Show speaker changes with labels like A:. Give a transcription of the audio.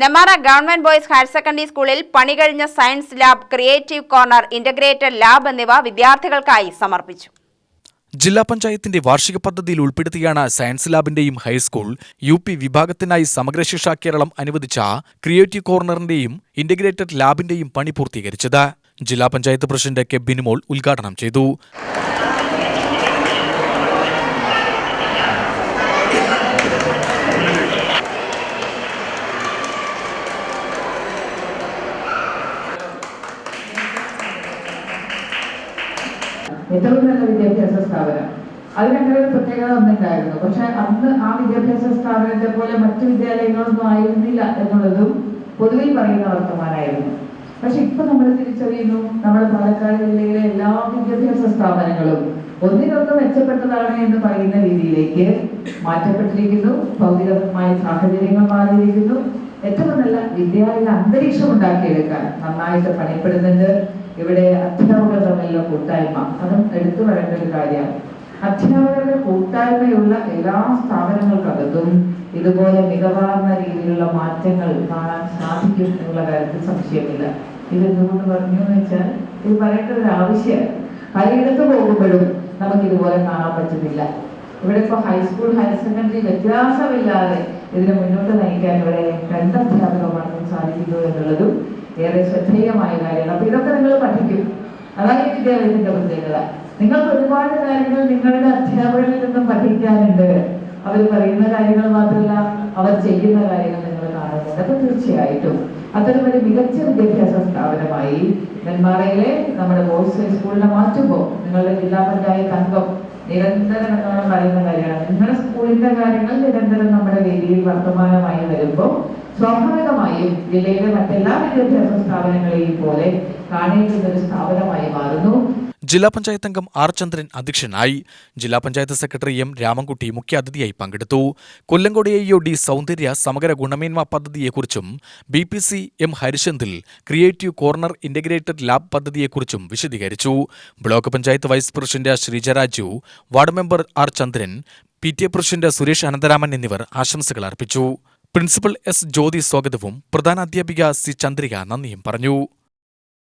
A: Nemmara government boys higher secondary സ്കൂളിൽ പണി കഴിഞ്ഞ science lab creative corner integrated lab എന്നിവ വിദ്യാർത്ഥികൾക്കായി സമർപ്പിച്ചു.
B: ജില്ലാ പഞ്ചായത്തിന്റെ വാർഷിക പദ്ധതിയിൽ ഉൾപ്പെടുത്തിയാണ് സയൻസ് ലാബിന്റെയും ഹൈസ്കൂൾ യു പി വിഭാഗത്തിനായി സമഗ്ര ശിക്ഷാ കേരളം അനുവദിച്ച ക്രിയേറ്റീവ് കോർണറിന്റെയും ഇന്റഗ്രേറ്റഡ് ലാബിന്റെയും പണി പൂർത്തീകരിച്ചത്. ജില്ലാ പഞ്ചായത്ത് പ്രസിഡന്റ് കെ ബിനുമോൾ ഉദ്ഘാടനം ചെയ്തു.
C: ഏറ്റവും നല്ല വിദ്യാഭ്യാസ സ്ഥാപനം. അതിനങ്ങനെ ഒരു പ്രത്യേകത ഒന്നുണ്ടായിരുന്നു. പക്ഷെ അന്ന് ആ വിദ്യാഭ്യാസ സ്ഥാപനത്തെ പോലെ മറ്റു വിദ്യാലയങ്ങളൊന്നും ആയിരുന്നില്ല എന്നുള്ളതും പൊതുവിൽ പറയുന്ന വർത്തമാനായിരുന്നു. പക്ഷെ ഇപ്പൊ നമ്മൾ തിരിച്ചറിയുന്നു നമ്മുടെ പാലക്കാട് ജില്ലയിലെ എല്ലാ വിദ്യാഭ്യാസ സ്ഥാപനങ്ങളും ഒന്നിനൊന്ന് മെച്ചപ്പെട്ടതാണ് എന്ന് പറയുന്ന രീതിയിലേക്ക് മാറ്റപ്പെട്ടിരിക്കുന്നു. ഭൗതികമായ സാഹചര്യങ്ങൾ മാറിയിരിക്കുന്നു. ഏറ്റവും നല്ല വിദ്യാലയ അന്തരീക്ഷം ഉണ്ടാക്കിയെടുക്കാൻ നന്നായിട്ട് പണിപ്പെടുന്നുണ്ട്. ഇവിടെ അധ്യാപകർ തമ്മിലുള്ള കൂട്ടായ്മ. അതും എടുത്തു വരേണ്ട ഒരു കാര്യമാണ്. അധ്യാപകരുടെ കൂട്ടായ്മയുള്ള എല്ലാ സ്ഥാപനങ്ങൾക്കകത്തും ഇതുപോലെ മികവാർന്ന രീതിയിലുള്ള മാറ്റങ്ങൾ കാണാൻ സാധിക്കും എന്നുള്ള കാര്യത്തിൽ സംശയമില്ല. ഇത് എന്തുകൊണ്ട് പറഞ്ഞു എന്ന് വെച്ചാൽ ഇത് പറയേണ്ട ഒരു ആവശ്യമാണ്. പലയിടത്ത് പോകുമ്പോഴും നമുക്ക് ഇതുപോലെ കാണാൻ പറ്റുന്നില്ല. ഇവിടെ ഇപ്പോൾ ഹൈസ്കൂൾ ഹയർ സെക്കൻഡറി വ്യത്യാസമില്ലാതെ ഇതിനെ മുന്നോട്ട് നയിക്കാൻ ഇവിടെ രണ്ട് അധ്യാപകർക്കും സാധിക്കുന്നു എന്നുള്ളതും ഏറെ ശ്രദ്ധേയമായ കാര്യമാണ്. അപ്പൊ ഇതൊക്കെ നിങ്ങൾ പഠിക്കും. അതാണ് ഈ വിദ്യാലയത്തിന്റെ പ്രത്യേകത. നിങ്ങൾക്ക് ഒരുപാട് കാര്യങ്ങൾ നിങ്ങളുടെ അധ്യാപകരിൽ നിന്നും പഠിക്കാനുണ്ട്. അവർ പറയുന്ന കാര്യങ്ങൾ മാത്രമല്ല അവർ ചെയ്യുന്ന കാര്യങ്ങൾ നിങ്ങൾ കാണുന്നുണ്ട്. അപ്പൊ തീർച്ചയായിട്ടും അത്തരം ഒരു മികച്ച വിദ്യാഭ്യാസ സ്ഥാപനമായി നെന്മാറയിലെ നമ്മുടെ ബോയ്സ് ഹൈസ്കൂളിനെ മാറ്റുമ്പോൾ നിങ്ങളുടെ ജില്ലാ പഞ്ചായത്ത് അംഗം നിരന്തരം എന്നോണം പറയുന്ന കാര്യമാണ്. നിങ്ങളുടെ സ്കൂളിന്റെ കാര്യങ്ങൾ നിരന്തരം നമ്മുടെ വേദിയിൽ വർത്തമാനമായി വരുമ്പോൾ സ്വാഭാവികമായും ജില്ലയിലെ മറ്റെല്ലാ വിദ്യാഭ്യാസ സ്ഥാപനങ്ങളെയും പോലെ കാണേണ്ടുന്ന ഒരു സ്ഥാപനമായി മാറുന്നു.
B: ജില്ലാ പഞ്ചായത്ത് അംഗം ആർ ചന്ദ്രൻ അധ്യക്ഷനായി. ജില്ലാ പഞ്ചായത്ത് സെക്രട്ടറി എം രാമൻകുട്ടി മുഖ്യാതിഥിയായി പങ്കെടുത്തു. കൊല്ലങ്കോട് എ ഡി സൗന്ദര്യ സമഗ്ര ഗുണമേന്മ പദ്ധതിയെക്കുറിച്ചും ബി പി സി എം ഹരിശന്തിൽ ക്രിയേറ്റീവ് കോർണർ ഇന്റഗ്രേറ്റഡ് ലാബ് പദ്ധതിയെക്കുറിച്ചും വിശദീകരിച്ചു. Block panchayat vice president Sreejaraju ward member R Chandran P T A president Suresh Anantharaman എന്നിവർ ആശംസകൾ അർപ്പിച്ചു. പ്രിൻസിപ്പൽ എസ് ജ്യോതി സ്വാഗതവും പ്രധാന അധ്യാപിക സി ചന്ദ്രിക നന്ദിയും പറഞ്ഞു